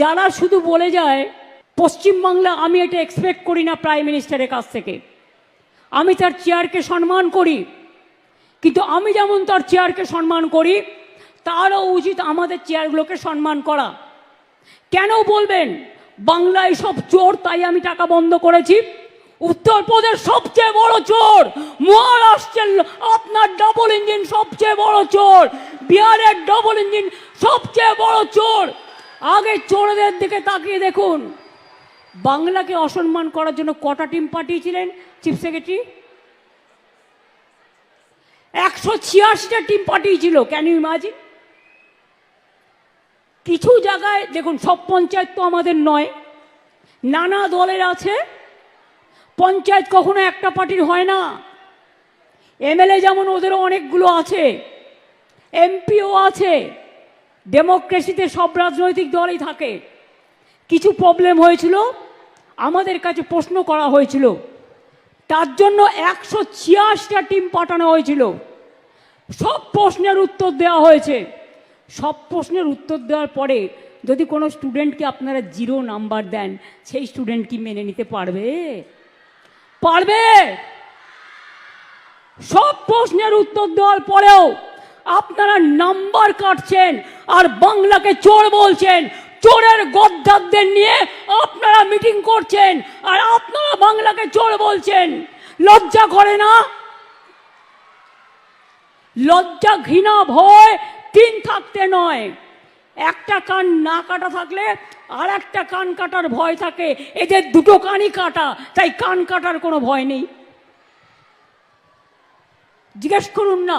যারা শুধু বলে যায় পশ্চিমবাংলা আমি এটা এক্সপেক্ট করি না প্রাইম মিনিস্টারের কাছ থেকে। আমি তার চেয়ারকে সম্মান করি, কিন্তু আমি যেমন তার চেয়ারকে সম্মান করি, তারও উচিত আমাদের চেয়ারগুলোকে সম্মান করা। কেন বলবেন? বাংলায় সব চোর, তাই আমি টাকা বন্ধ করেছি। উত্তরপ্রদেশ সবচেয়ে বড় চোর, মহারাষ্ট্রের আপনার ডবল ইঞ্জিন সবচেয়ে বড় চোর, বিহারের ডবল ইঞ্জিন সবচেয়ে বড় চোর। আগে চোরদের দিকে তাকিয়ে দেখুন। বাংলাকে অসম্মান করার জন্য কটা টিম পাঠিয়েছিলেন চিফ সেক্রেটারি একশো ছিয়াশিটা টিম পাঠিয়েছিল ক্যান ইউ ইমাজিন কিছু জায়গায়, দেখুন, সব পঞ্চায়েত তো আমাদের নয়। নানা দলের আছে। পঞ্চায়েত কখনো একটা পার্টির হয় না। এমএলএ যেমন ওদেরও অনেকগুলো আছে। এমপিও আছে। ডেমোক্রেসিতে সব রাজনৈতিক দলই থাকে। কিছু প্রবলেম হয়েছিল, আমাদের কাছে প্রশ্ন করা হয়েছিল। তার জন্য একশো ছিয়াশিটা টিম পাঠানো হয়েছিল। সব প্রশ্নের উত্তর দেওয়া হয়েছে। সব প্রশ্নের উত্তর দেওয়ার পরে যদি কোনো স্টুডেন্টকে আপনারা জিরো নাম্বার দেন, সেই স্টুডেন্ট কি মেনে নিতে পারবে? পারবে! সব প্রশ্নের উত্তর দেওয়ার পরেও আপনারা নাম্বার কাটছেন আর বাংলাকে চোর বলছেন। চোরের গদ্দারদের নিয়ে আপনারা মিটিং করছেন আর আপনারা বাংলাকে চোর বলছেন। লজ্জা করে না? লজ্জা ঘৃণা ভয় তিন থাকতে নয়। একটা কান না কাটা থাকলে আর একটা কান কাটার ভয় থাকে। এদের দুটো কানই কাটা, তাই কান কাটার কোনো ভয় নেই। জিজ্ঞেস করুন না।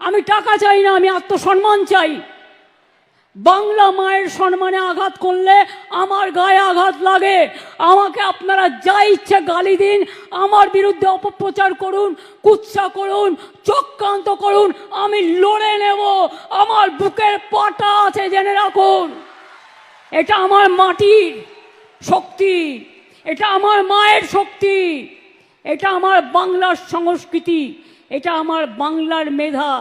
আমি টাকা চাই না, আমি আত্মসম্মান চাই। বাংলা মায়ের সম্মানে আঘাত করলে আমার গায়ে আঘাত লাগে। আমাকে আপনারা যা ইচ্ছে গালি দিন, আমার বিরুদ্ধে অপপ্রচার করুন, কুৎসা করুন, চক্রান্ত করুন, আমি লড়ে নেব। আমার বুকের পাটা আছে জেনে রাখুন। এটা আমার মাটির শক্তি, এটা আমার মায়ের শক্তি, এটা আমার বাংলার সংস্কৃতি। এটা আমার বাংলার মেধা।